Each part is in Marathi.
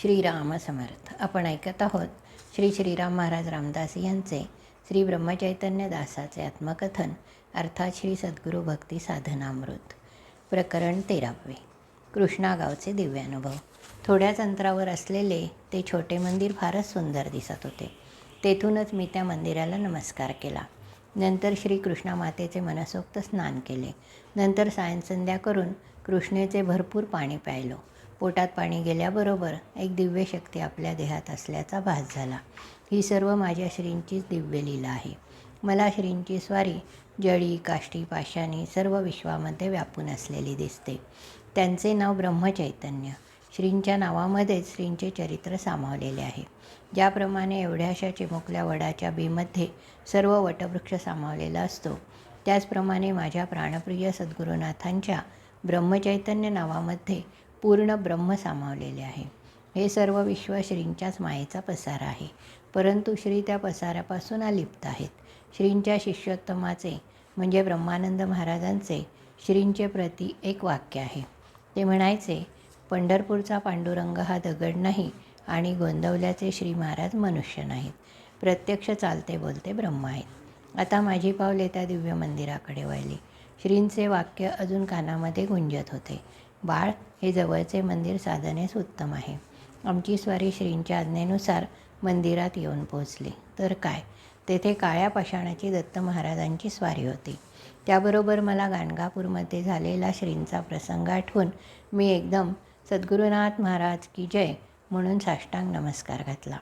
श्रीराम समर्थ आपण ऐकत आहोत श्री श्रीराम महाराज रामदास यांचे श्री ब्रह्मचैतन्य दासाचे आत्मकथन अर्थात श्री सद्गुरू भक्ती साधनामृत. प्रकरण तेरावे. कृष्णागावचे दिव्यानुभव. थोड्याच अंतरावर असलेले ते छोटे मंदिर फारच सुंदर दिसत होते. तेथूनच मी त्या मंदिराला नमस्कार केला. नंतर श्री कृष्णा मातेचे मनसोक्त स्नान केले. नंतर सायंसंध्या करून कृष्णेचे भरपूर पाणी प्यायलो. पोटात पाणी गेल्याबरोबर एक दिव्य शक्ती आपल्या देहात असल्याचा भास झाला. ही सर्व माझ्या श्रींचीच दिव्य लीला आहे. मला श्रींची स्वारी जळी काष्टी पाशाणी सर्व विश्वामध्ये व्यापून असलेली दिसते. त्यांचे नाव ब्रह्मचैतन्य. श्रींच्या नावामध्येच श्रींचे चरित्र सामावलेले आहे. ज्याप्रमाणे एवढ्याशा चिमुकल्या वडाच्या बीमध्ये सर्व वटवृक्ष सामावलेला असतो त्याचप्रमाणे माझ्या प्राणप्रिय सद्गुरुनाथांच्या ब्रह्मचैतन्य नावामध्ये पूर्ण ब्रह्म सामावलेले आहे. हे सर्व विश्व श्रींच्याच मायेचा पसारा आहे. परंतु श्री त्या पसाऱ्यापासून अलिप्त आहेत. श्रींच्या शिष्योत्तमाचे म्हणजे ब्रह्मानंद महाराजांचे श्रींचे प्रती एक वाक्य आहे. ते म्हणायचे पंढरपूरचा पांडुरंग हा दगड नाही आणि गोंदवल्याचे श्री महाराज मनुष्य नाहीत. प्रत्यक्ष चालते बोलते ब्रह्म आहेत. आता माझी पावले त्या दिव्य मंदिराकडे वळली. श्रींचे वाक्य अजून कानामध्ये गुंजत होते. बाळ हे जवळचे मंदिर साधनेस उत्तम आहे. आमची स्वारी श्रींच्या आज्ञेनुसार मंदिरात येऊन पोहोचली. तर काय? तेथे काळ्या पाषाणाची दत्त महाराजांची स्वारी होती. त्याबरोबर मला गाणगापूरमध्ये झालेला श्रींचा प्रसंग आठवून मी एकदम सद्गुरुनाथ महाराज की जय म्हणून साष्टांग नमस्कार घातला.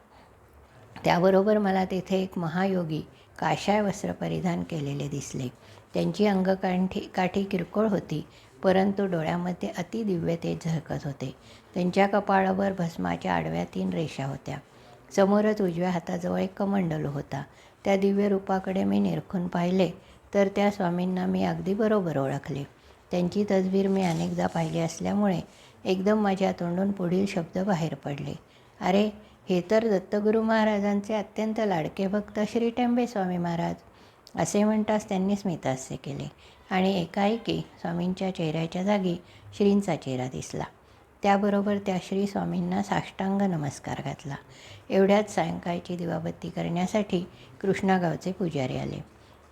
त्याबरोबर मला तेथे एक महायोगी काशाय वस्त्र परिधान केलेले दिसले. त्यांची अंगकाठी काठी किरकोळ होती. परंतु डोळ्यामध्ये अतिदिव्य तेज झळकत होते. त्यांच्या कपाळावर भस्माच्या आडव्या तीन रेषा होत्या. समोरच उजव्या हाताजवळ एक कमंडल होता. त्या दिव्य रूपाकडे मी निरखून पाहिले तर त्या स्वामींना मी अगदी बरोबर ओळखले. त्यांची तजवीर मी अनेकदा पाहिली असल्यामुळे एकदम माझ्या तोंडून पुढील शब्द बाहेर पडले. अरे हे तर दत्तगुरू महाराजांचे अत्यंत लाडके भक्त श्री टेंबे स्वामी महाराज असे म्हणताच त्यांनी स्मितास्य केले. आणि एकाएकी स्वामींच्या चेहऱ्याच्या जागी श्रींचा चेहरा दिसला. त्याबरोबर त्या श्री स्वामींना साष्टांग नमस्कार घातला. एवढ्याच सायंकाळची दिवाबत्ती करण्यासाठी कृष्णागावचे पुजारी आले.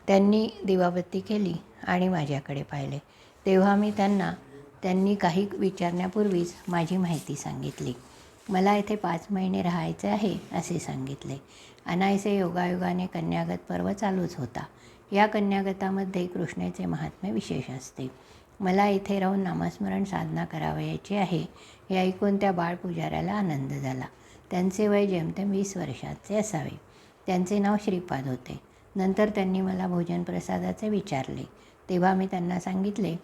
त्यांनी दिवाबत्ती केली आणि माझ्याकडे पाहिले. तेव्हा मी त्यांना त्यांनी काही विचारण्यापूर्वीच माझी माहिती सांगितली. मला येथे पाच महिने राहायचे आहे असे सांगितले. अनायसे योगायोगाने कन्यागत पर्व चालूच होता. या कन्यागतामध्ये कृष्णेचे महात्म्य विशेष असते. मला इथे राहून नामस्मरण साधना करावयाची आहे हे ऐकून त्या बाळ पुजाऱ्याला आनंद झाला. त्यांचे वय जेमतेम वीस वर्षाचे असावे. त्यांचे नाव श्रीपाद होते. नंतर त्यांनी मला भोजन प्रसादाचे विचारले. तेव्हा मी त्यांना सांगितले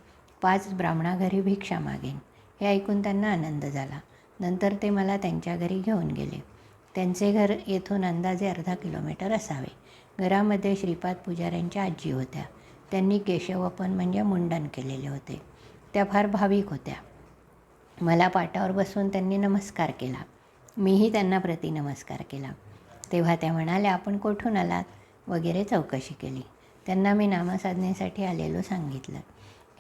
पाच ब्राह्मणाघरी भिक्षा मागेन. हे ऐकून त्यांना आनंद झाला. नंतर ते मला त्यांच्या घरी घेऊन गेले. त्यांचे घर येथून अंदाजे अर्धा किलोमीटर असावे. घरामध्ये श्रीपाद पुजाऱ्यांच्या आजी होत्या. त्यांनी केशवपन म्हणजे मुंडन केलेले होते. त्या फार भाविक होत्या. मला पाटावर बसून त्यांनी नमस्कार केला. मीही त्यांना प्रति नमस्कार केला. तेव्हा त्या म्हणाल्या आपण कोठून आलात? वगैरे चौकशी केली. त्यांना मी नामसाधनेसाठी आलेलो सांगितलं.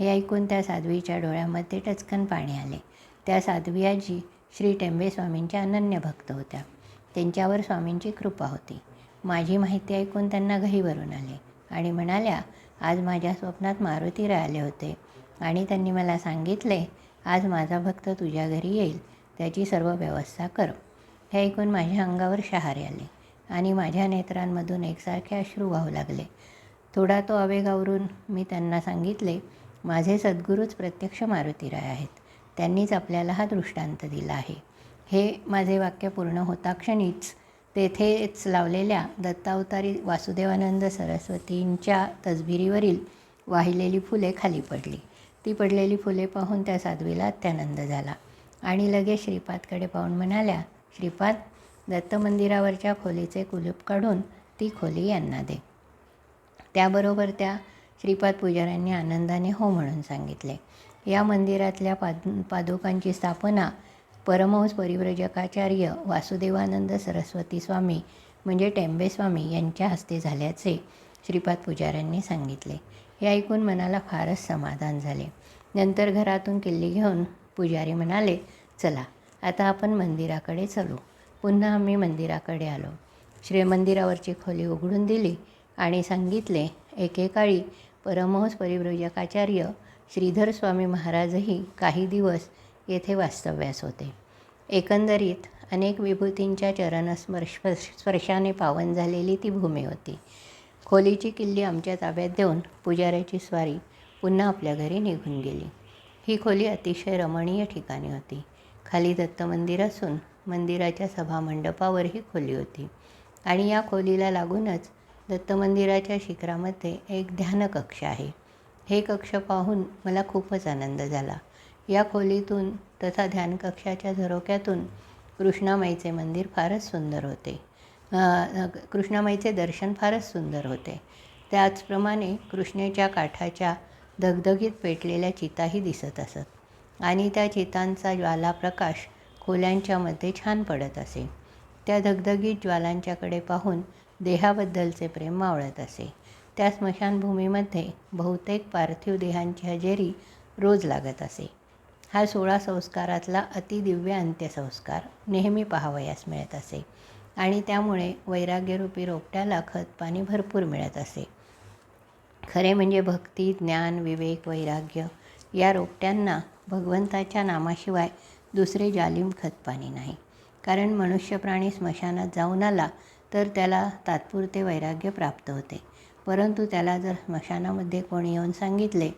हे ऐकून त्या साध्वीच्या डोळ्यामध्ये टचकन पाणी आले. त्या साध्वी आजी श्री टेंबे स्वामींच्या अनन्य भक्त होत्या. त्यांच्यावर स्वामींची कृपा होती. माझी माहिती ऐकून त्यांना घहीवरून आले आणि म्हणाल्या आज माझ्या स्वप्नात मारुती राहिले होते आणि त्यांनी मला सांगितले आज माझा भक्त तुझ्या घरी येईल त्याची सर्व व्यवस्था कर. हे ऐकून माझ्या अंगावर शहारे आले आणि माझ्या नेत्रांमधून एकसारखे अश्रू वाहू लागले. थोडा तो आवेगावरून मी त्यांना सांगितले माझे सद्गुरूच प्रत्यक्ष मारुतीराय आहेत. त्यांनीच आपल्याला हा दृष्टांत दिला आहे. हे माझे वाक्य पूर्ण होता क्षणीच तेथेच लावलेल्या दत्तावतारी वासुदेवानंद सरस्वतींच्या तसबिरीवरील वाहिलेली फुले खाली पडली. ती पडलेली फुले पाहून त्या साध्वीला अत्यानंद झाला आणि लगेच श्रीपादकडे पाहून म्हणाल्या श्रीपाद दत्त मंदिरावरच्या खोलीचे कुलूप काढून ती खोली यांना दे. त्याबरोबर त्या श्रीपाद पुजाऱ्यांनी आनंदाने हो म्हणून सांगितले. या मंदिरातल्या पाद पादुकांची स्थापना परमहंस परिव्रजकाचार्य वासुदेवानंद सरस्वती स्वामी म्हणजे टेंबे स्वामी यांच्या हस्ते झाल्याचे श्रीपाद पुजाऱ्यांनी सांगितले. हे ऐकून मनाला फारच समाधान झाले. नंतर घरातून किल्ली घेऊन पुजारी म्हणाले चला आता आपण मंदिराकडे चलू. पुन्हा आम्ही मंदिराकडे आलो. श्री मंदिरावरची खोली उघडून दिली आणि सांगितले एकेकाळी परमहंस परिव्रजकाचार्य श्रीधर स्वामी महाराजही काही दिवस येथे वास्तव्यास होते. एकंदरीत अनेक विभूतींच्या चरणस्पर्श स्पर्शाने पावन झालेली ती भूमी होती. खोलीची किल्ली आमच्या ताब्यात देऊन पुजाऱ्याची स्वारी पुन्हा आपल्या घरी निघून गेली. ही खोली अतिशय रमणीय ठिकाणी होती. खाली दत्त मंदिर असून मंदिराच्या सभामंडपावर ही खोली होती आणि या खोलीला लागूनच दत्त मंदिराच्या शिखरामध्ये एक ध्यानकक्ष आहे. हे कक्ष पाहून मला खूपच आनंद झाला. या खोलीतून तथा ध्यानकक्षाच्या झरोक्यातून कृष्णामाईचे मंदिर फारच सुंदर होते. कृष्णामाईचे दर्शन फारच सुंदर होते. त्याचप्रमाणे कृष्णेच्या काठाच्या धगधगीत पेटलेल्या चिताही दिसत असत आणि त्या चितांचा ज्वालाप्रकाश खोल्यांच्यामध्ये छान पडत असे. त्या धगधगीत ज्वालांच्याकडे पाहून देहाबद्दलचे प्रेम मावळत असे. त्या स्मशानभूमीमध्ये बहुतेक पार्थिव देहांची हजेरी रोज लागत असे. हा सोळा संस्कारातला अतिदिव्य अंत्यसंस्कार नेहमी पाहावयास मिळत असे. आणि त्यामुळे वैराग्यरूपी रोपट्याला खतपाणी भरपूर मिळत असे. खरे म्हणजे भक्ती ज्ञान विवेक वैराग्य या रोपट्यांना भगवंताच्या नामाशिवाय दुसरे जालिम खतपाणी नाही. कारण मनुष्य प्राणी स्मशानात जाऊन आला तर त्याला तात्पुरते वैराग्य प्राप्त होते. परंतु त्याला जर स्मशानामध्ये कोणी येऊन सांगितले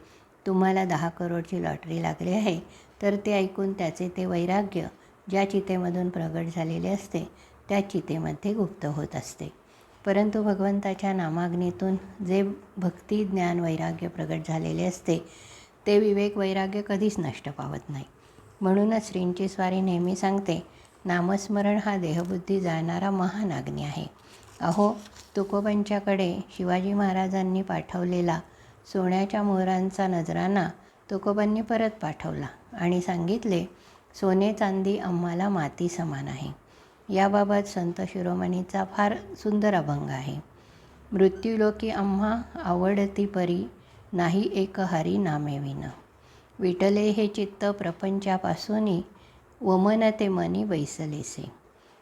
तुम्हाला दहा करोडची लॉटरी लागली आहे तर ते ऐकून त्याचे ते वैराग्य ज्या चितेमधून प्रगट झालेले असते त्या चितेमध्ये गुप्त होत असते. परंतु भगवंताच्या नामाग्नीतून जे भक्ती ज्ञान वैराग्य प्रगट झालेले असते ते विवेक वैराग्य कधीच नष्ट पावत नाही. म्हणूनच श्रींची स्वारी नेहमी सांगते नामस्मरण हा देहबुद्धी जाणारा महान अग्नी आहे. अहो तुकोबांच्याकडे शिवाजी महाराजांनी पाठवलेला सोन्याच्या मोहरांचा नजराना तुकोबांनी परत पाठवला. आणि सांगितले सोने चांदी आम्हाला माती समान आहे. याबाबत संत शिरोमणीचा फार सुंदर अभंग आहे. मृत्यूलोकी आम्हा आवडती परी नाही एक हरी नामेविन विटले हे चित्त प्रपंचापासून वमन ते मनी बैसलेसे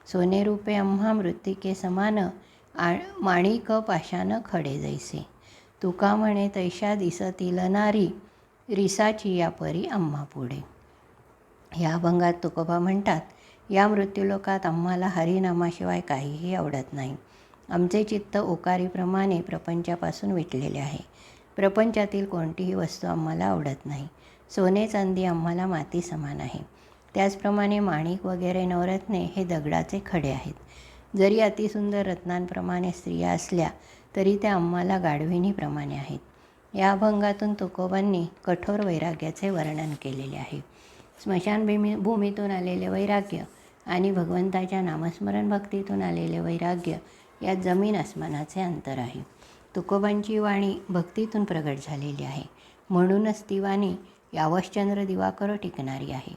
सोने रूपे आम्हा मृत्तिके समान आ माणिक पाशान खडे जैसे. तुका म्हणे तैशा दिसतील नारी रिसाची या परी आम्हा पुढे. ह्या अभंगात तुकोबा म्हणतात या मृत्यूलोकात आम्हाला हरिनामाशिवाय काहीही आवडत नाही. आमचे चित्त ओकारीप्रमाणे प्रपंचापासून विटलेले आहे. प्रपंचातील कोणतीही वस्तू आम्हाला आवडत नाही. सोने चांदी आम्हाला माती समान आहे. त्याचप्रमाणे माणिक वगैरे नवरत्ने हे दगडाचे खडे आहेत. जरी अतिसुंदर रत्नांप्रमाणे स्त्रिया असल्या तरी त्या आम्हाला गाढविणीप्रमाणे आहेत. या अभंगातून तुकोबांनी कठोर वैराग्याचे वर्णन केलेले आहे. स्मशानभूमी भूमीतून आलेले वैराग्य आणि भगवंताच्या नामस्मरण भक्तीतून आलेले वैराग्य यात जमीन आसमानाचे अंतर आहे. तुकोबांची वाणी भक्तीतून प्रगट झालेली आहे. म्हणूनच ती वाणी यावश्चंद्र दिवाकर टिकणारी आहे.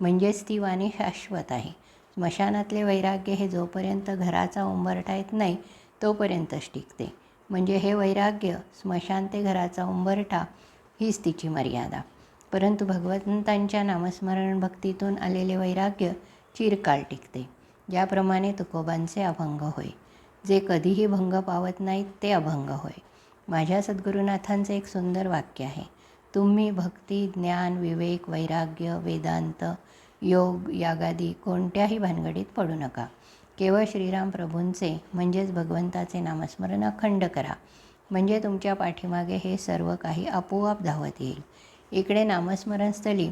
म्हणजेच ती वाणी शाश्वत आहे. स्मशानातले वैराग्य हे जोपर्यंत घराचा उंबरठा येत नाही तोपर्यंतच टिकते. म्हणजे हे वैराग्य स्मशान ते घराचा उंबरठा हीच तिची मर्यादा. परंतु भगवंतांच्या नामस्मरण भक्तीतून आलेले वैराग्य चिरकाळ टिकते. ज्याप्रमाणे तुकोबांचे अभंग होय. जे कधीही भंग पावत नाहीत ते अभंग होय. माझ्या सद्गुरुनाथांचे एक सुंदर वाक्य आहे. तुम्ही भक्ती ज्ञान विवेक वैराग्य वेदांत योग यागादी कोणत्याही भानगडीत पडू नका. केवळ श्रीराम प्रभूंचे म्हणजेच भगवंताचे नामस्मरण अखंड करा. म्हणजे तुमच्या पाठीमागे हे सर्व काही आपोआप धावत येईल. इकडे नामस्मरणस्थली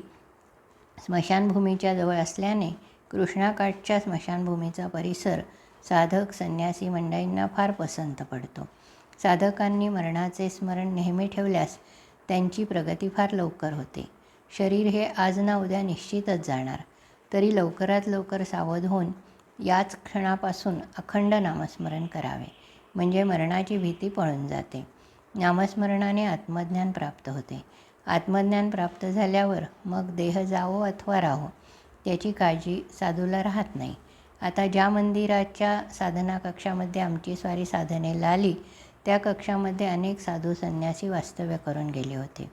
स्मशानभूमीच्या जवळ असल्याने कृष्णाकाठच्या स्मशानभूमीचा परिसर साधक संन्यासी मंडळींना फार पसंत पडतो. साधकांनी मरणाचे स्मरण नेहमी ठेवल्यास त्यांची प्रगती फार लवकर होते. शरीर हे आज ना उद्या निश्चितच जाणार. तरी लवकरात लवकर सावध होऊन याच क्षणापासून अखंड नामस्मरण करावे. म्हणजे मरणाची भीती पळून जाते. नामस्मरणाने आत्मज्ञान प्राप्त होते. आत्मज्ञान प्राप्त झाल्यावर मग देह जावो अथवा राहो त्याची काळजी साधूला राहत नाही. आता ज्या मंदिराच्या साधना कक्षामध्ये आमची स्वारी साधनेला आली त्या कक्षामध्ये अनेक साधू संन्यासी वास्तव्य करून गेले होते.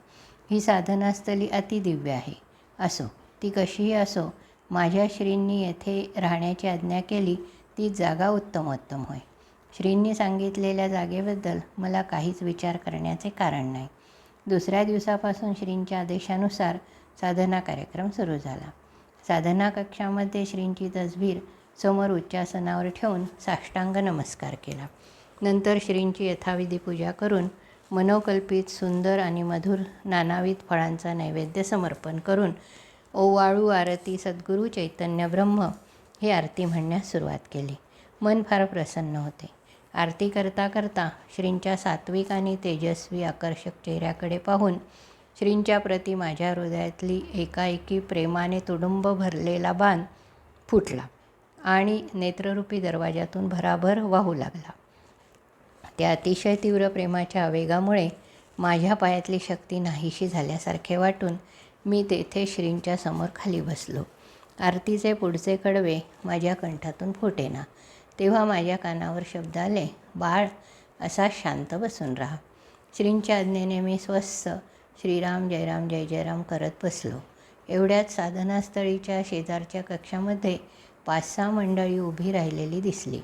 ही साधनास्थली अतिदिव्य आहे. असो ती कशीही असो माझ्या श्रींनी येथे राहण्याची आज्ञा केली ती जागा उत्तमोत्तम होय. श्रींनी सांगितलेल्या जागेबद्दल मला काहीच विचार करण्याचे कारण नाही. दुसऱ्या दिवसापासून श्रींच्या आदेशानुसार साधना कार्यक्रम सुरू झाला. साधना कक्षामध्ये श्रींची तसबीर समोर उच्चासनावर ठेवून साष्टांग नमस्कार केला. नंतर श्रींची यथाविधी पूजा करून मनोकल्पित सुंदर आणि मधुर नानाविध फळांचा नैवेद्य समर्पण करून ओवाळू आरती सद्गुरू चैतन्य ब्रह्म ही आरती म्हणण्यास सुरुवात केली. मन फार प्रसन्न होते. आरती करता करता श्रींच्या सात्विक आणि तेजस्वी आकर्षक चेहऱ्याकडे पाहून श्रींच्या प्रती माझ्या हृदयातली एकाएकी प्रेमाने तुडुंब भरलेला बाण फुटला आणि नेत्ररूपी दरवाजातून भराभर वाहू लागला. त्या अतिशय तीव्र प्रेमाच्या आवेगामुळे माझ्या पायातली शक्ती नाहीशी झाल्यासारखे वाटून मी तेथे श्रींच्या समोर खाली बसलो. आरतीचे पुढचे कडवे माझ्या कंठातून फुटेना. तेव्हा माझ्या कानावर शब्द आले बाळ असा शांत बसून राहा. श्रींच्या आज्ञेने मी स्वस्थ श्रीराम जयराम जय जयराम करत बसलो. एवढ्यात साधनास्थळीच्या शेजारच्या कक्षामध्ये पाच सहा मंडळी उभी राहिलेली दिसली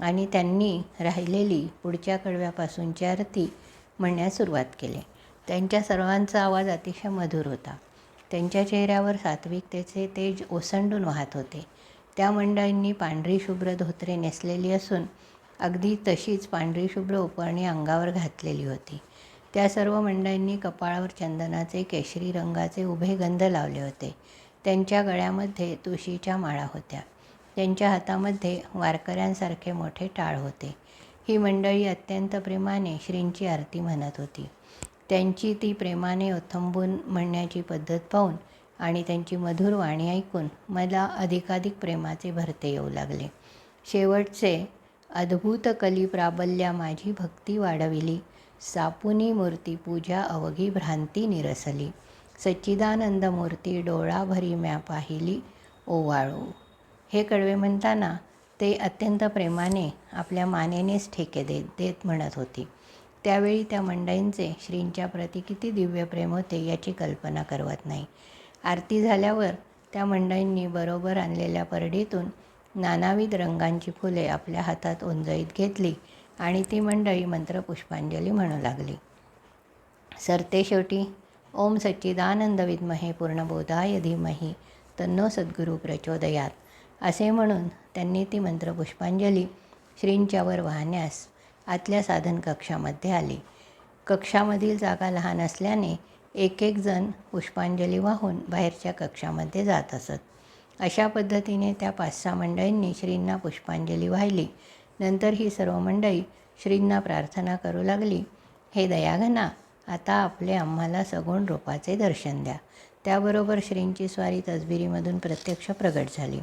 आणि त्यांनी राहिलेली पुढच्या कडव्यापासूनची आरती म्हणण्यास सुरुवात केली. त्यांच्या सर्वांचा आवाज अतिशय मधुर होता. त्यांच्या चेहऱ्यावर सात्विकतेचे तेज ओसंडून वाहत होते. त्या मंडळींनी पांढरी शुभ्र धोतरे नेसलेली असून अगदी तशीच पांढरी शुभ्र उपरणी अंगावर घातलेली होती. त्या सर्व मंडळींनी कपाळावर चंदनाचे केशरी रंगाचे उभे गंध लावले होते. त्यांच्या गळ्यामध्ये तुळशीच्या माळा होत्या. त्यांच्या हातामध्ये वारकऱ्यांसारखे मोठे टाळ होते. ही मंडळी अत्यंत प्रेमाने श्रींची आरती म्हणत होती. त्यांची ती प्रेमाने ओथंबून म्हणण्याची पद्धत पाहून आणि त्यांची मधुर वाणी ऐकून मला अधिकाधिक प्रेमाचे भरते येऊ लागले. शेवटचे अद्भुत कली प्राबल्या माझी भक्ती वाढविली. सापुनी मूर्ती पूजा अवघी भ्रांती निरसली. सच्चिदानंद मूर्ती डोळाभरी म्या पाहिली. ओवाळू. हे कडवे म्हणताना ते अत्यंत प्रेमाने आपल्या मानेनेच ठेके देत देत म्हणत होती. त्यावेळी त्या मंडईंचे श्रींच्या प्रती किती दिव्य प्रेम होते याची कल्पना करवत नाही. आरती झाल्यावर त्या मंडईंनी बरोबर आणलेल्या परडीतून नानाविध रंगांची फुले आपल्या हातात ओंजळीत घेतली आणि ती मंडळी मंत्र पुष्पांजली म्हणू लागली. सरते शेवटी ओम सच्चिदानंद विद्महे पूर्णबोधाय धीमही तन्नो सद्गुरू प्रचोदयात. असे म्हणून त्यांनी ती मंत्रपुष्पांजली श्रींच्यावर वाहण्यास आतल्या साधन कक्षामध्ये आले. कक्षामधील जागा लहान असल्याने एक एक जण पुष्पांजली वाहून बाहेरच्या कक्षामध्ये जात असत. अशा पद्धतीने त्या पाच सहा मंडळींनी श्रींना पुष्पांजली वाहिली. नंतर ही सर्व मंडळी श्रींना प्रार्थना करू लागली हे दयाघना आता आपले आम्हाला सगुण रूपाचे दर्शन द्या. त्याबरोबर श्रींची स्वारी तसबिरीमधून प्रत्यक्ष प्रगट झाली.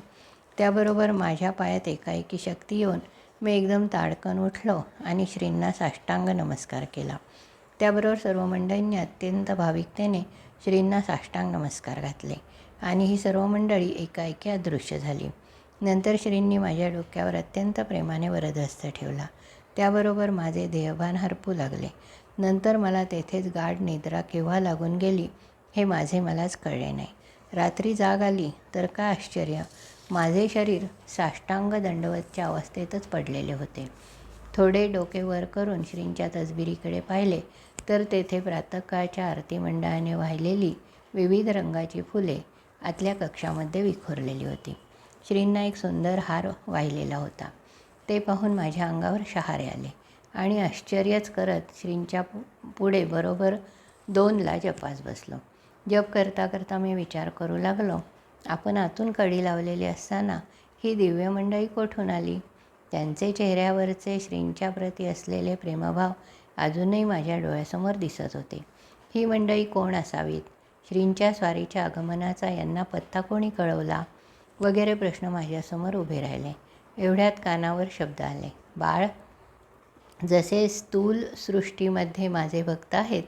त्याबरोबर माझ्या पायात एकाएकी शक्ती येऊन मी एकदम ताडकन उठलो आणि श्रींना साष्टांग नमस्कार केला. त्याबरोबर सर्व मंडळींनी अत्यंत भाविकतेने श्रींना साष्टांग नमस्कार घातले आणि ही सर्व मंडळी एकाएकी अदृश्य झाली. नंतर श्रींनी माझ्या डोक्यावर अत्यंत प्रेमाने वरदहस्त ठेवला. त्याबरोबर माझे देहभान हरपू लागले. नंतर मला तेथेच गाढ निद्रा केव्हा लागून गेली हे माझे मलाच कळले नाही. रात्री जाग आली तर काय आश्चर्य? माझे शरीर साष्टांग दंडवतच्या अवस्थेतच पडलेले होते. थोडे डोके वर करून श्रींच्या तसबिरीकडे पाहिले तर तेथे प्रातःकाळच्या आरती मंडळाने वाहिलेली विविध रंगाची फुले आतल्या कक्षामध्ये विखुरलेली होती. श्रींना एक सुंदर हार वाहिलेला होता. ते पाहून माझ्या अंगावर शहारे आले आणि आश्चर्यच करत श्रींच्या पुढे बरोबर दोनला जपास बसलो. जप करता करता मी विचार करू लागलो. आपण आतून कडी लावलेली असताना ही दिव्य मंडळी कोठून आली? त्यांचे चेहऱ्यावरचे श्रींच्याप्रती असलेले प्रेमभाव अजूनही माझ्या डोळ्यासमोर दिसत होते. ही मंडळी कोण असावीत? श्रींच्या स्वारीच्या आगमनाचा यांना पत्ता कोणी कळवला? वगैरे प्रश्न माझ्यासमोर उभे राहिले. एवढ्यात कानावर शब्द आले. बाळ जसे स्थूल सृष्टीमध्ये माझे भक्त आहेत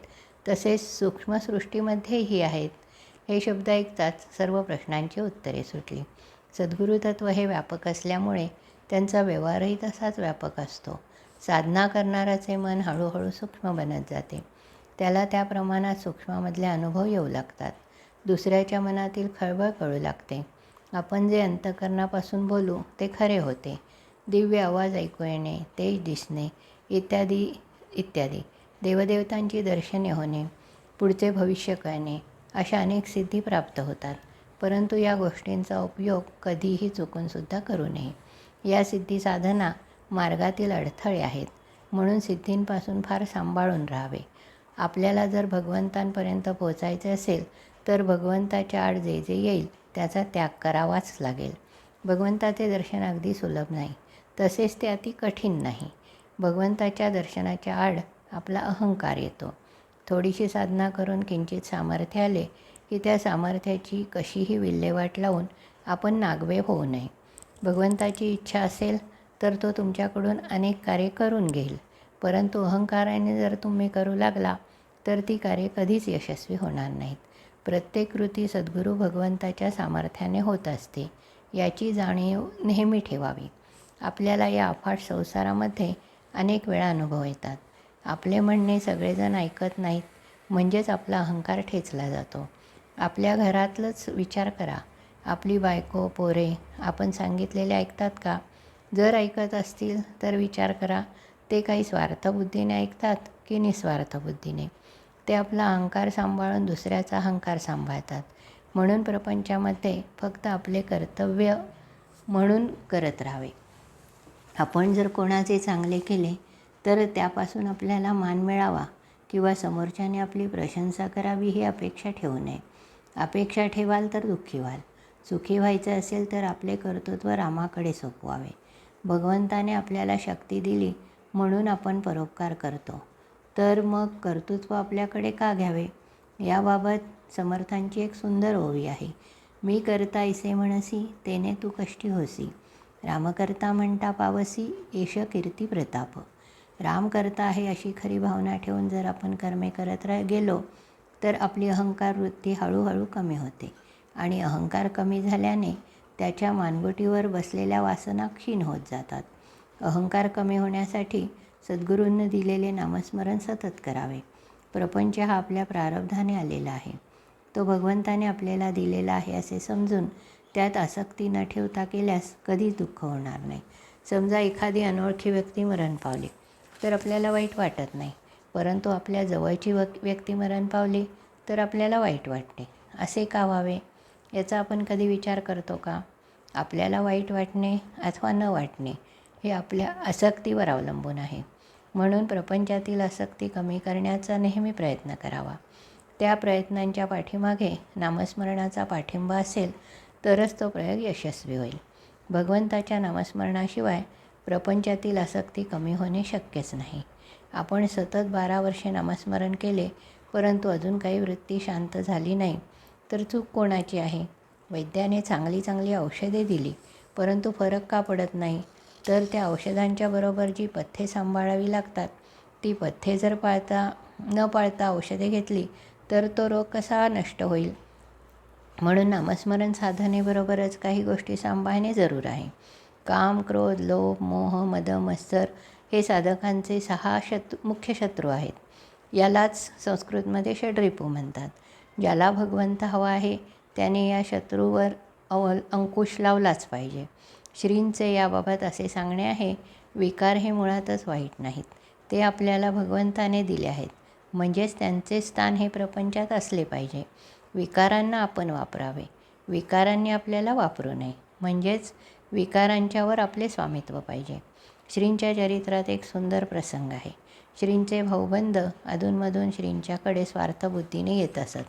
तसेच सूक्ष्मसृष्टीमध्येही आहेत. हे शब्द ऐकताच सर्व प्रश्नांची उत्तरे सुटली. सद्गुरुतत्व हे व्यापक असल्यामुळे त्यांचा व्यवहारही तसाच व्यापक असतो. साधना करणाराचे मन हळूहळू सूक्ष्म बनत जाते. त्याला त्या प्रमाणात सूक्ष्मामधले अनुभव येऊ लागतात. दुसऱ्याच्या मनातील खळबळ कळू लागते. आपण जे अंतकरणापासून बोलू ते खरे होते. दिव्य आवाज ऐकू येणे तेज दिसणे इत्यादी इत्यादी. देवदेवतांची दर्शने होणे पुढचे भविष्य कळणे अशा अनेक सिद्धी प्राप्त होतात. परंतु या गोष्टींचा उपयोग कधीही चुकूनसुद्धा करू नये. या सिद्धी साधना मार्गातील अडथळे आहेत म्हणून सिद्धींपासून फार सांभाळून राहावे. आपल्याला जर भगवंतांपर्यंत पोचायचे असेल तर भगवंताच्या आड जे जे येईल त्याचा त्याग करावाच लागेल. भगवंताचे दर्शन अगदी सुलभ नाही तसेच ते अति कठीण नाही. भगवंताच्या दर्शनाच्या आड आपला अहंकार येतो. थोडीशी साधना करून किंचित सामर्थ्य आले की त्या सामर्थ्याची कशीही विल्हेवाट लावून आपण नागवे होऊ नये. भगवंताची इच्छा असेल तर तो तुमच्याकडून अनेक कार्य करून घेईल. परंतु अहंकाराने जर तुम्ही करू लागला तर ती कार्य कधीच यशस्वी होणार नाहीत. प्रत्येक कृती सद्गुरू भगवंताच्या सामर्थ्याने होत असते. याची जाणीव नेहमी ठेवावी. आपल्याला या अफाट संसारामध्ये अनेक वेळा अनुभव येतात. आपले म्हणणे सगळेजण ऐकत नाहीत म्हणजेच आपला अहंकार ठेचला जातो. आपल्या घरातलंच विचार करा. आपली बायको पोरे आपण सांगितलेले ऐकतात का? जर ऐकत असतील तर विचार करा. ते काही स्वार्थबुद्धीने ऐकतात की निस्वार्थ बुद्धीने? ते आपला अहंकार सांभाळून दुसऱ्याचा अहंकार सांभाळतात. म्हणून प्रपंचामध्ये फक्त आपले कर्तव्य म्हणून करत राहावे. आपण जर कोणाचे चांगले केले तर त्यापासून आपल्याला मान मिळावा किंवा समोरच्याने आपली प्रशंसा करावी ही अपेक्षा ठेवू नये. अपेक्षा ठेवाल तर दुःखी व्हाल. सुखी व्हायचं असेल तर आपले कर्तृत्व रामाकडे सोपवावे. भगवंताने आपल्याला शक्ती दिली म्हणून आपण परोपकार करतो. तर मग कर्तृत्व आपल्याकडे का घ्यावे? याबाबत समर्थांची एक सुंदर ओवी आहे. मी करता ऐसे म्हणसी तेने तू कष्टी होसी. रामकर्ता म्हणता पावसी एश कीर्ती प्रताप. राम करता आहे अशी खरी भावना ठेवून जर आपण कर्मे करत राह गेलो तर आपली अहंकार वृत्ती हळूहळू कमी होते. आणि अहंकार कमी झाल्याने त्याच्या मानगुटीवर बसलेल्या वासना क्षीण होत जातात. अहंकार कमी होण्यासाठी सद्गुरूंनी दिलेले नामस्मरण सतत करावे. प्रपंच हा आपल्या प्रारब्धाने आलेला आहे. तो भगवंताने आपल्याला दिलेला आहे असे समजून त्यात आसक्ती न ठेवता केल्यास कधीच दुःख होणार नाही. समजा एखादी अनोळखी व्यक्ती मरण पावली. तर आपल्याला वाईट वाटत नाही. परंतु आपल्या जवळची व व्यक्ती मरण पावली तर आपल्याला वाईट वाटते. असे का व्हावे? याचा आपण कधी विचार करतो का? आपल्याला वाईट वाटणे अथवा न वाटणे हे आपल्या आसक्तीवर अवलंबून आहे. म्हणून प्रपंचातील आसक्ती कमी करण्याचा नेहमी प्रयत्न करावा. त्या प्रयत्नांच्या पाठीमागे नामस्मरणाचा पाठिंबा असेल तरच तो प्रयोग यशस्वी होईल. भगवंताच्या नामस्मरणाशिवाय प्रपंचातील आसक्ती कमी होणे शक्यच नाही. आपण सतत बारा वर्षे नामस्मरण केले परंतु अजून काही वृत्ती शांत झाली नाही. तर चूक कोणाची आहे? वैद्याने चांगली चांगली औषधे दिली परंतु फरक का पडत नाही? तर त्या औषधांच्या बरोबर जी पथ्ये सांभाळावी लागतात ती पथ्ये जर पाळता न पाळता औषधे घेतली तर तो रोग कसा नष्ट होईल? म्हणून नामस्मरण साधनेबरोबरच काही गोष्टी सांभाळणे जरूर आहे. काम क्रोध लोभ मोह मद मत्सर हे साधकांचे सहा शत्रू मुख्य शत्रू आहेत. यालाच संस्कृतमध्ये षड्रिपू म्हणतात. ज्याला भगवंत हवा आहे त्याने या शत्रूवर अवल अंकुश लावलाच पाहिजे. श्रींचे याबाबत असे सांगणे आहे विकार हे मुळातच वाईट नाहीत. ते आपल्याला भगवंताने दिले आहेत. म्हणजेच त्यांचे स्थान हे प्रपंचात असले पाहिजे. विकारांना आपण वापरावे. विकारांनी आपल्याला वापरू नये. म्हणजेच विकारांच्यावर आपले स्वामित्व पाहिजे. श्रींच्या चरित्रात एक सुंदर प्रसंग आहे. श्रींचे भाऊबंद अधूनमधून श्रींच्याकडे स्वार्थबुद्धीने येत असत.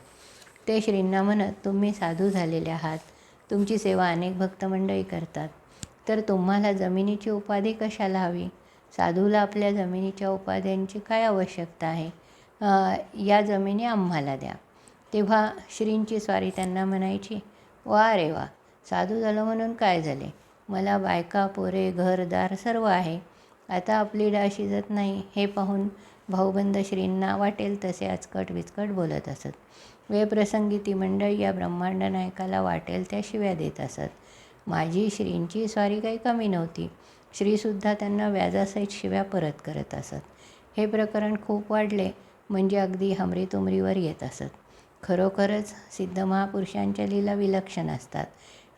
ते श्रींना म्हणत तुम्ही साधू झालेले आहात. तुमची सेवा अनेक भक्तमंडळी करतात. तर तुम्हाला जमिनीची उपाधी कशाला हवी? साधूला आपल्या जमिनीच्या उपाध्यांची काय आवश्यकता आहे? या जमिनी आम्हाला द्या. तेव्हा श्रींची स्वारी त्यांना म्हणायची वा रे वा! साधू झालं म्हणून काय झाले? मला बायका पोरे घरदार सर्व आहे. आता आपली डाळ शिजत नाही हे पाहून भाऊबंद श्रींना वाटेल तसे आचकट विचकट बोलत असत. वेप्रसंगी ती मंडळी या ब्रह्मांड नायकाला वाटेल त्या शिव्या देत असत. माझी श्रींची स्वारी काही कमी नव्हती. श्रीसुद्धा त्यांना व्याजासहित शिव्या परत करत असत. हे प्रकरण खूप वाढले म्हणजे अगदी हमरीतुमरीवर येत असत. खरोखरच सिद्ध महापुरुषांच्या लीला विलक्षण असतात.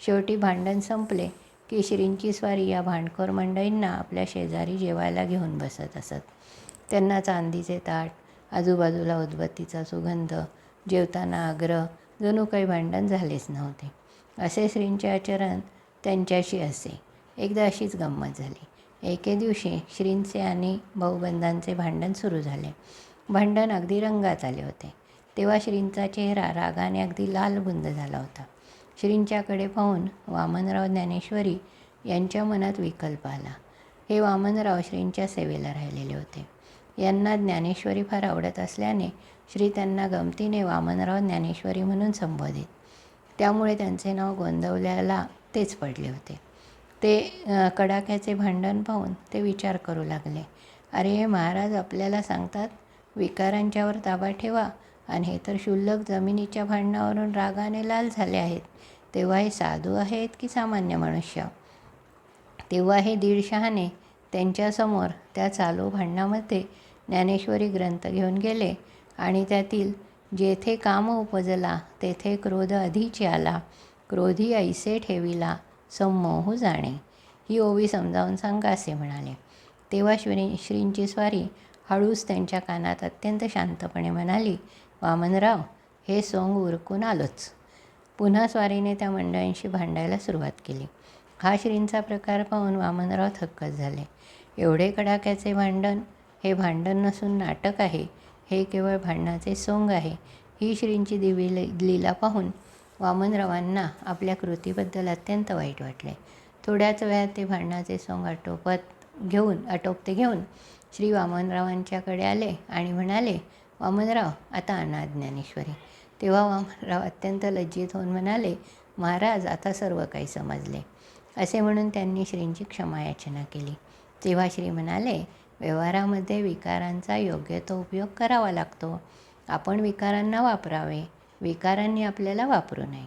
शेवटी भांडण संपले. की श्रींची स्वारी या भांडखोर मंडळींना आपल्या शेजारी जेवायला घेऊन बसत असत. त्यांना चांदीचे ताट आजूबाजूला उदबत्तीचा सुगंध जेवताना आग्रह जणू काही भांडण झालेच नव्हते. असे श्रींचे आचरण त्यांच्याशी असे. एकदा अशीच गंमत झाली. एके दिवशी श्रींचे आणि भाऊबंधांचे भांडण सुरू झाले. भांडण अगदी रंगात आले होते. तेव्हा श्रींचा चेहरा रागाने अगदी लालबुंद झाला होता. श्रींच्याकडे पाहून वामनराव ज्ञानेश्वरी यांच्या मनात विकल्प आला. हे वामनराव श्रींच्या सेवेला राहिलेले होते. यांना ज्ञानेश्वरी फार आवडत असल्याने श्री त्यांना गमतीने वामनराव ज्ञानेश्वरी म्हणून संबोधित. त्यामुळे त्यांचे नाव गोंदवल्याला तेच पडले होते. ते कडाक्याचे भांडण पाहून ते विचार करू लागले. अरे हे महाराज आपल्याला सांगतात विकारांच्यावर ताबा ठेवा आणि हे तर क्षुल्लक जमिनीच्या भांडणावरून रागाने लाल झाले आहेत. तेव्हा हे साधू आहेत की सामान्य मनुष्य? तेव्हा हे दीड शहाणे त्यांच्यासमोर त्या चालू भांडणामध्ये ज्ञानेश्वरी ग्रंथ घेऊन गेले आणि त्यातील जेथे काम उपजला तेथे क्रोध अधिची आला. क्रोधी ऐसे ठेविला संमोहू जाणे. ही ओवी समजावून सांगा असे म्हणाले. तेव्हा श्री श्रींची स्वारी हळूच त्यांच्या कानात अत्यंत शांतपणे म्हणाली वामनराव हे सोंग उरकून आलोच. पुन्हा स्वारीने त्या मंडळींशी भांडायला सुरुवात केली. हा श्रींचा प्रकार पाहून वामनराव थक्कच झाले. एवढे कडाक्याचे भांडण हे भांडण नसून नाटक आहे हे केवळ भांडणाचे सोंग आहे ही श्रींची दिवी लीला पाहून वामनरावांना आपल्या कृतीबद्दल अत्यंत वाईट वाटले. थोड्याच वेळात ते भांडणाचे सोंग आटोपत घेऊन आटोपते घेऊन श्री वामनरावांच्याकडे आले आणि म्हणाले वामनराव आता अनाज्ञानेश्वरी तेव्हा वामनराव अत्यंत लज्जित होऊन म्हणाले महाराज आता सर्व काही समजले. असे म्हणून त्यांनी श्रींची क्षमायाचना केली. तेव्हा श्री म्हणाले व्यवहारामध्ये विकारांचा योग्य तो उपयोग करावा लागतो. आपण विकारांना वापरावे. विकारांनी आपल्याला वापरू नये.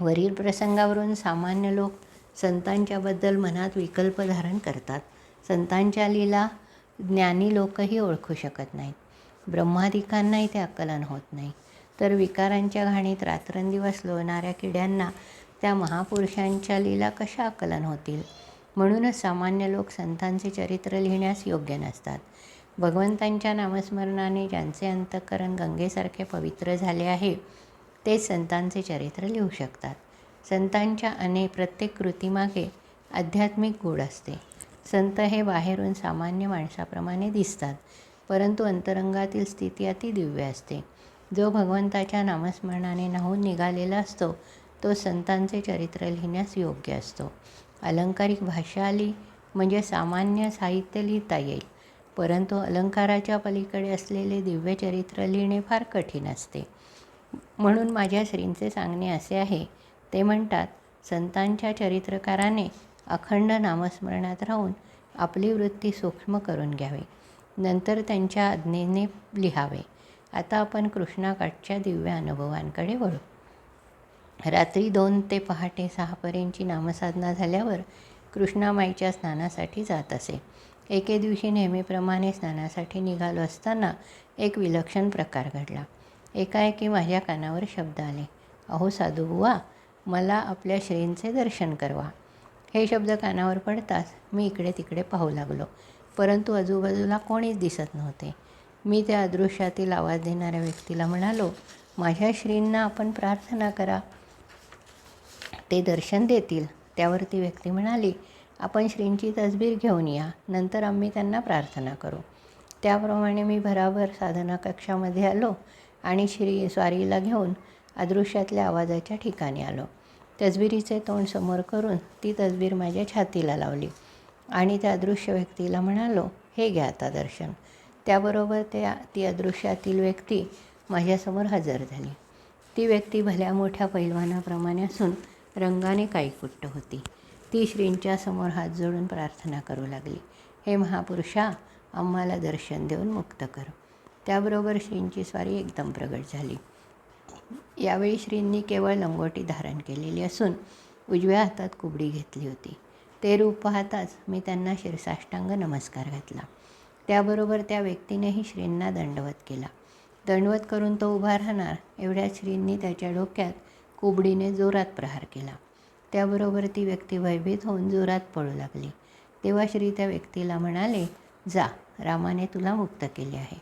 वरील प्रसंगावरून सामान्य लोक संतांच्याबद्दल मनात विकल्प धारण करतात. संतांच्या लीला ज्ञानी लोकही ओळखू शकत नाहीत. ब्रह्मादिकांनाही ते आकलन होत नाही. तर विकारांच्या घाणीत रात्रंदिवस लोळणाऱ्या किड्यांना त्या महापुरुषांच्या लीला कशा आकलन होतील? म्हणूनच सामान्य लोक संतांचे चरित्र लिहिण्यास योग्य नसतात. भगवंतांच्या नामस्मरणाने ज्यांचे अंतःकरण गंगेसारखे पवित्र झाले आहे तेच संतांचे चरित्र लिहू शकतात. संतांच्या अनेक प्रत्येक कृतीमागे आध्यात्मिक गुढ असते. संत हे बाहेरून सामान्य माणसाप्रमाणे दिसतात परंतु अंतरंगातील स्थिती अति दिव्य असते. जो भगवंताच्या नामस्मरणाने न्हावून निघालेला असतो तो संतांचे चरित्र लिहिण्यास योग्य असतो. अलंकारिक भाषा आली म्हणजे सामान्य साहित्य लिहिता येईल परंतु अलंकाराच्या पलीकडे असलेले दिव्य चरित्र लिहिणे फार कठीण असते. म्हणून माझ्या श्रींचे सांगणे असे आहे ते म्हणतात संतांच्या चरित्रकाराने अखंड नामस्मरणात राहून आपली वृत्ती सूक्ष्म करून घ्यावी नंतर त्यांच्या आज्ञेने लिहावे. आता आपण कृष्णाकाठच्या दिव्य अनुभवांकडे वळू. रात्री दोन ते पहाटे सहापर्यंतची नामसाधना झाल्यावर कृष्णामाईच्या स्नानासाठी जात असे. एके दिवशी नेहमीप्रमाणे स्नानासाठी निघालो असताना एक विलक्षण प्रकार घडला. एकाएकी माझ्या कानावर शब्द आले. अहो साधूबुवा मला आपल्या श्रींचे दर्शन करवा. हे शब्द कानावर पडताच मी इकडे तिकडे पाहू लागलो. परंतु आजूबाजूला कोणीच दिसत नव्हते. मी त्या अदृश्यातील आवाज देणाऱ्या व्यक्तीला म्हणालो माझ्या श्रींना आपण प्रार्थना करा. ते दर्शन देतील त्यावर ती व्यक्ती म्हणाली आपण श्रींची तसबीर घेऊन या नंतर आम्ही त्यांना प्रार्थना करू. त्याप्रमाणे मी भराभर साधना कक्षामध्ये आलो आणि श्री स्वारीला घेऊन अदृश्यातल्या आवाजाच्या ठिकाणी आलो. तसबिरीचे तोंड समोर करून ती तसबीर माझ्या छातीला लावली आणि त्या अदृश्य व्यक्तीला म्हणालो हे घ्या आता दर्शन. त्याबरोबर त्या ती अदृश्यातील व्यक्ती माझ्यासमोर हजर झाली. ती व्यक्ती भल्या मोठ्या पैलवानाप्रमाणे असून रंगाने काळीकुट्ट होती. ती श्रींच्या समोर हात जोडून प्रार्थना करू लागली. हे महापुरुषा आम्हाला दर्शन देऊन मुक्त कर. त्याबरोबर श्रींची स्वारी एकदम प्रगट झाली. यावेळी श्रींनी केवळ लंगोटी धारण केलेली असून उजव्या हातात कुबडी घेतली होती. ते रूप पाहताच मी त्यांना शिरसाष्टांग नमस्कार घातला. त्याबरोबर त्या व्यक्तीनेही श्रींना दंडवत केला. दंडवत करून तो उभा राहणार एवढ्या श्रींनी त्याच्या डोक्यात कुबडीने जोरात प्रहार केला. त्याबरोबर ती व्यक्ती भयभीत होऊन जोरात पळू लागली. तेव्हा श्री त्या व्यक्तीला म्हणाले जा रामाने तुला मुक्त केले आहे.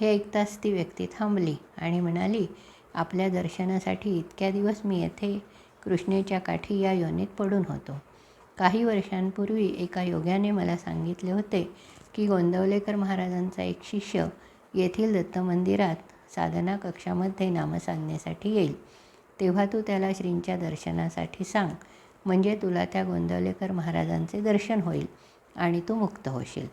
हे ऐकताच ती व्यक्ती थांबली आणि म्हणाली आपल्या दर्शनासाठी इतक्या दिवस मी येथे कृष्णेच्या काठी या योनीत पडून होतो. काही वर्षांपूर्वी एका योग्याने मला सांगितले होते की गोंदवलेकर महाराजांचा एक शिष्य येथील दत्त मंदिरात साधना कक्षामध्ये नामसाधनेसाठी येईल. तेव्हा तू त्याला श्रींच्या दर्शनासाठी सांग म्हणजे तुला त्या गोंदवलेकर महाराजांचे दर्शन होईल आणि तू मुक्त होशील.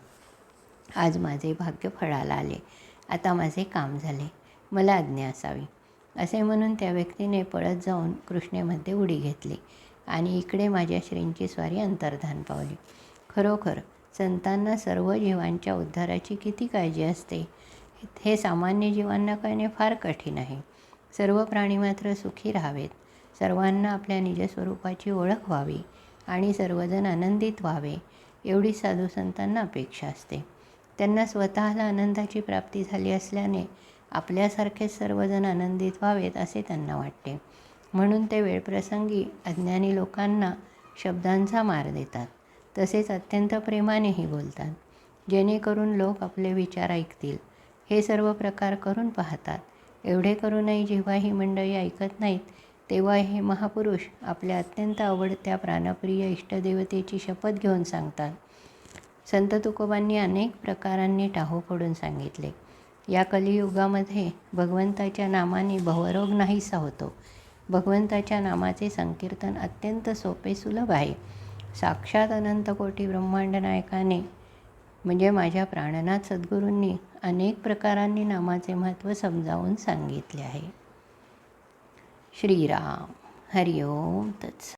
आज माझे भाग्य फळाला आले. आता माझे काम झाले. मला आज्ञा असावी. असे म्हणून त्या व्यक्तीने पळत जाऊन कृष्णेमध्ये उडी घेतली. आणि इकडे माझ्या श्रींची स्वारी अंतर्धान पावली. खरोखर संतांना सर्व जीवांच्या उद्धाराची किती काळजी असते हे सामान्य जीवांना कळणे फार कठीण आहे. सर्व प्राणी मात्र सुखी राहावेत. सर्वांना आपल्या निजस्वरूपाची ओळख व्हावी आणि सर्वजण आनंदित व्हावे एवढी साधू संतांना अपेक्षा असते. त्यांना स्वतःला आनंदाची प्राप्ती झाली असल्याने आपल्यासारखेच सर्वजण आनंदित व्हावेत असे त्यांना वाटते. म्हणून ते वेळप्रसंगी अज्ञानी लोकांना शब्दांचा मार देतात. तसेच अत्यंत प्रेमानेही बोलतात. जेणेकरून लोक आपले विचार ऐकतील. हे सर्व प्रकार करून पाहतात. एवढे करूनही जेव्हा ही मंडळी ऐकत नाहीत तेव्हा हे महापुरुष आपल्या अत्यंत आवडत्या प्राणप्रिय इष्टदेवतेची शपथ घेऊन सांगतात. संत तुकोबांनी अनेक प्रकारांनी टाहो पडून सांगितले. या कलियुगामध्ये भगवंताच्या नामाने भवरोग नाहीसा होतो. भगवंताच्या नामाचे संकीर्तन अत्यंत सोपे सुलभ आहे. साक्षात अनंतकोटी ब्रह्मांड नायकाने म्हणजे माझ्या प्राणनाथ सद्गुरूंनी अनेक प्रकारांनी नामाचे महत्त्व समजावून सांगितले आहे. श्रीराम. हरिओम. तत्स